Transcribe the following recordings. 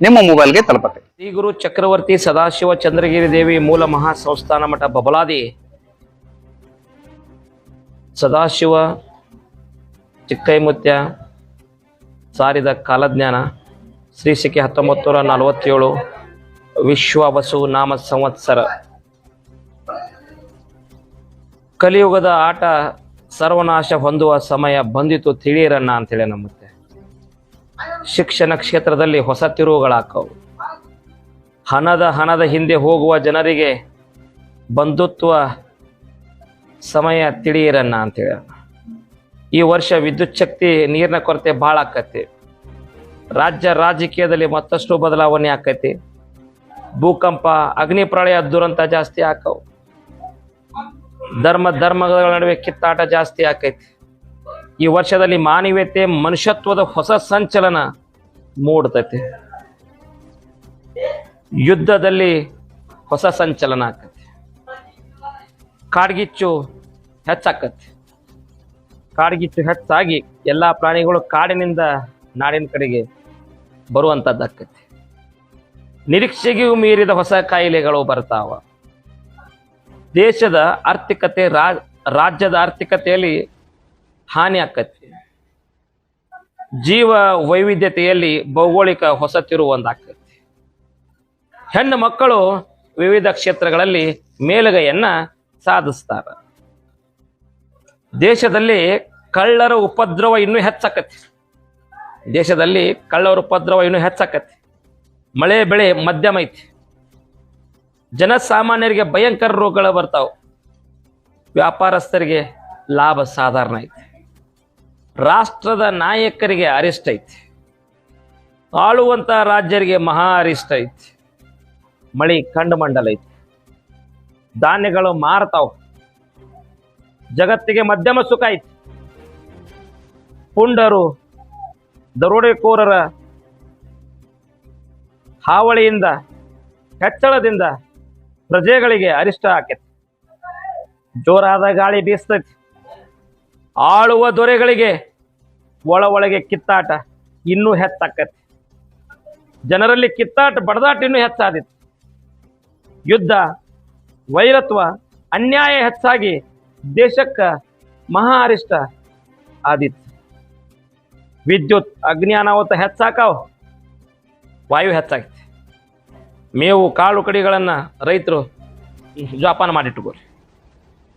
ನಿಮ್ಮ ಮೊಬೈಲ್ಗೆ ತಲುಪತ್ತೆ. ಶ್ರೀ ಗುರು ಚಕ್ರವರ್ತಿ ಸದಾಶಿವ ಚಂದ್ರಗಿರಿ ದೇವಿ ಮೂಲ ಮಹಾ ಸಂಸ್ಥಾನ ಮಠ ಬಬಲಾದಿ ಸದಾಶಿವ ಚಿಕ್ಕೈಮುತ್ಯ ಸಾರಿದ ಕಾಲಜ್ಞಾನ ಶ್ರೀ ಶಕೆ ಹತ್ತೊಂಬತ್ತು ನೂರ ನಲವತ್ತೇಳು ವಿಶ್ವ ವಸು ನಾಮ ಸಂವತ್ಸರ. ಕಲಿಯುಗದ ಆಟ ಸರ್ವನಾಶ ಹೊಂದುವ ಸಮಯ ಬಂದಿತು, ತಿಳಿಯಿರಣ್ಣ ಅಂತೇಳಿ ನಮ್ಮತ್ತೆ ಶಿಕ್ಷಣ ಕ್ಷೇತ್ರದಲ್ಲಿ ಹೊಸ ತಿರುವುಗಳಾಕವು. ಹಣದ ಹಣದ ಹಿಂದೆ ಹೋಗುವ ಜನರಿಗೆ ಬಂಧುತ್ವ ಸಮಯ ತಿಳಿಯಿರನ್ನ ಅಂತೇಳಿ. ಈ ವರ್ಷ ವಿದ್ಯುತ್ ಶಕ್ತಿ ನೀರಿನ ಕೊರತೆ ಭಾಳ ಆಕತಿ. ರಾಜ್ಯ ರಾಜಕೀಯದಲ್ಲಿ ಮತ್ತಷ್ಟು ಬದಲಾವಣೆ ಆಕೈತಿ. ಭೂಕಂಪ, ಅಗ್ನಿ ಪ್ರಳಯ ದುರಂತ ಜಾಸ್ತಿ ಆಕವು. ಧರ್ಮ ಧರ್ಮಗಳ ನಡುವೆ ಕಿತ್ತಾಟ ಜಾಸ್ತಿ ಆಕೈತಿ. ಈ ವರ್ಷದಲ್ಲಿ ಮಾನವೀಯತೆ, ಮನುಷ್ಯತ್ವದ ಹೊಸ ಸಂಚಲನ ಮೂಡ್ತೈತಿ. ಯುದ್ಧದಲ್ಲಿ ಹೊಸ ಸಂಚಲನ ಆಕತಿ. ಕಾಡ್ಗಿಚ್ಚು ಹೆಚ್ಚಾಕತಿ. ಕಾಡ್ಗಿಚ್ಚು ಹೆಚ್ಚಾಗಿ ಎಲ್ಲಾ ಪ್ರಾಣಿಗಳು ಕಾಡಿನಿಂದ ನಾಡಿನ ಕಡೆಗೆ ಬರುವಂತದ್ದಾಕತಿ. ನಿರೀಕ್ಷೆಗೂ ಮೀರಿದ ಹೊಸ ಕಾಯಿಲೆಗಳು ಬರ್ತಾವ. ದೇಶದ ಆರ್ಥಿಕತೆ ರಾಜ್ಯದ ಆರ್ಥಿಕತೆಯಲ್ಲಿ ಹಾನಿ ಆಕತಿ. ಜೀವ ವೈವಿಧ್ಯತೆಯಲ್ಲಿ ಭೌಗೋಳಿಕ ಹೊಸ ತಿರುವು ಹೆಣ್ಣು ಮಕ್ಕಳು ವಿವಿಧ ಕ್ಷೇತ್ರಗಳಲ್ಲಿ ಮೇಲುಗೈಯನ್ನ ಸಾಧಿಸ್ತಾರ. ದೇಶದಲ್ಲಿ ಕಳ್ಳರ ಉಪದ್ರವ ಇನ್ನೂ ಹೆಚ್ಚಾಕತಿ. ದೇಶದಲ್ಲಿ ಕಳ್ಳರ ಉಪದ್ರವ ಇನ್ನೂ ಹೆಚ್ಚಾಕತಿ. ಮಳೆ ಬೆಳೆ ಮಧ್ಯಮ ಐತಿ. ಜನಸಾಮಾನ್ಯರಿಗೆ ಭಯಂಕರ ರೋಗಗಳು ಬರ್ತಾವ. ವ್ಯಾಪಾರಸ್ಥರಿಗೆ ಲಾಭ ಸಾಧಾರಣ ಐತಿ. ರಾಷ್ಟ್ರದ ನಾಯಕರಿಗೆ ಅರಿಷ್ಟ ಐತಿ. ಆಳುವಂಥ ರಾಜ್ಯರಿಗೆ ಮಹಾ ಅರಿಷ್ಟ ಐತಿ. ಮಳಿ ಕಂಡು ಮಂಡಲ ಐತಿ. ಧಾನ್ಯಗಳು ಮಾರತಾವ. ಜಗತ್ತಿಗೆ ಮಧ್ಯಮ ಸುಖ ಐತಿ. ಪುಂಡರು, ದರೋಡೆಕೋರರ ಹಾವಳಿಯಿಂದ, ಹೆಚ್ಚಳದಿಂದ ಪ್ರಜೆಗಳಿಗೆ ಅರಿಷ್ಟ ಆಕೈತಿ. ಜೋರಾದ ಗಾಳಿ ಬೀಸ್ತೈತಿ. ಆಳುವ ದೊರೆಗಳಿಗೆ ಒಳ ಒಳಗೆ ಕಿತ್ತಾಟ ಇನ್ನೂ ಹೆಚ್ಚಾಕತಿ ಜನರಲ್ಲಿ ಕಿತ್ತಾಟ, ಬಡದಾಟ ಇನ್ನೂ ಹೆಚ್ಚಾದಿತ್ತು. ಯುದ್ಧ, ವೈರತ್ವ, ಅನ್ಯಾಯ ಹೆಚ್ಚಾಗಿ ದೇಶಕ್ಕ ಮಹಾ ಅರಿಷ್ಟ ಆದಿತ್ತು. ವಿದ್ಯುತ್ ಅಗ್ನಿಯಾನಾವತ ಹೆಚ್ಚಾಕಾವ. ವಾಯು ಹೆಚ್ಚಾಗಿತ್ತು. ಮೇವು, ಕಾಳು ಕಡಿಗಳನ್ನು ರೈತರು ಜೋಪಾನ ಮಾಡಿಟ್ಟುಕೋರಿ.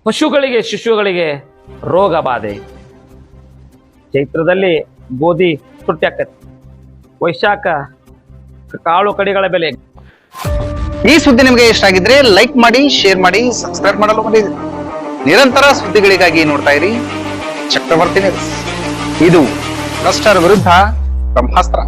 ಪಶುಗಳಿಗೆ, ಶಿಶುಗಳಿಗೆ ರೋಗ ಬಾಧೆ. ಚೈತ್ರದಲ್ಲಿ ಗೋಧಿ ತುಟ್ಟಿ ವೈಶಾಖ ಕಾಳು ಕಡಿಗಳ ಬೆಲೆ. ಈ ಸುದ್ದಿ ನಿಮಗೆ ಇಷ್ಟ ಆಗಿದ್ರೆ ಲೈಕ್ ಮಾಡಿ, ಶೇರ್ ಮಾಡಿ, ಸಬ್ಸ್ಕ್ರೈಬ್ ಮಾಡಲು ಮರೆಯದಿರಿ ನಿರಂತರ ಸುದ್ದಿಗಳಿಗಾಗಿ ನೋಡ್ತಾ ಇರಿ. ಚಕ್ರವರ್ತಿ ಇದು ಭ್ರಷ್ಟರ ವಿರುದ್ಧ ಬ್ರಹ್ಮಾಸ್ತ್ರ.